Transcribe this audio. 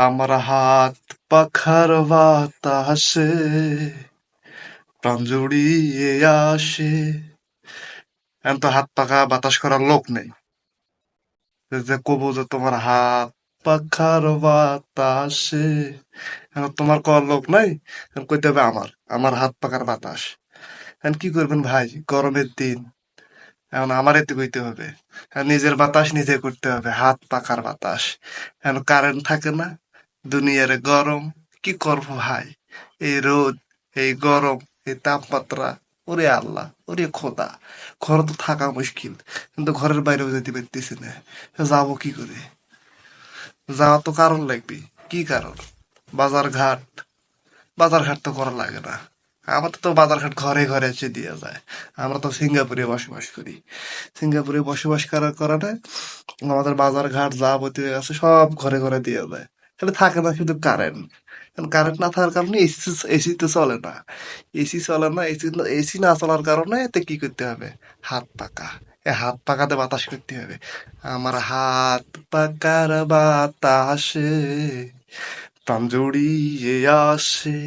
আমার হাত পাখার বাতাসে প্রাণ জুড়িয়ে আসে এখন তো হাত পাখা বাতাস করার লোক নেই যে কবু যে তোমার হাত পাখার বাতাসে এখন তোমার কর লোক নাই এখন কইতে হবে আমার আমার হাত পাখার বাতাস এখন কি করবেন ভাই গরমের দিন এখন আমার এতে কইতে হবে নিজের বাতাস নিজে করতে হবে হাত পাখার বাতাস এখন কারেন্ট থাকে না দুনিয়ারে গরম, কি করব ভাই? এই রোদ, এই গরম, এই তাপমাত্রা, ওরে আল্লাহ, ওরে খোদা। ঘরে তো থাকা মুশকিল, কিন্তু ঘরের বাইরেও যেতে পারতেছি না। যাব কি করে? যাওয়া তো কারণ লাগবে। কি কারণ? বাজার ঘাট বাজার ঘাট তো করা লাগে না। আমাদের তো বাজার ঘাট ঘরে ঘরে এসে দিয়ে যায়। আমরা তো সিঙ্গাপুরে বসবাস করি। সিঙ্গাপুরে বসবাস করার কারণে আমাদের বাজার ঘাট যাবতীয় আছে, সব ঘরে ঘরে দিয়ে যায়। তাহলে থাকে না শুধু কারেন্ট কারণ কারেন্ট না থাকার কারণে এসি এসি তো চলে না। এসি চলে না এসি এসি না চলার কারণে এতে কি করতে হবে? হাত পাকা। এ হাত পাকাতে বাতাস করতে হবে। আমার হাত পাকার বাতাসে প্রাণ জড়িয়ে আসে।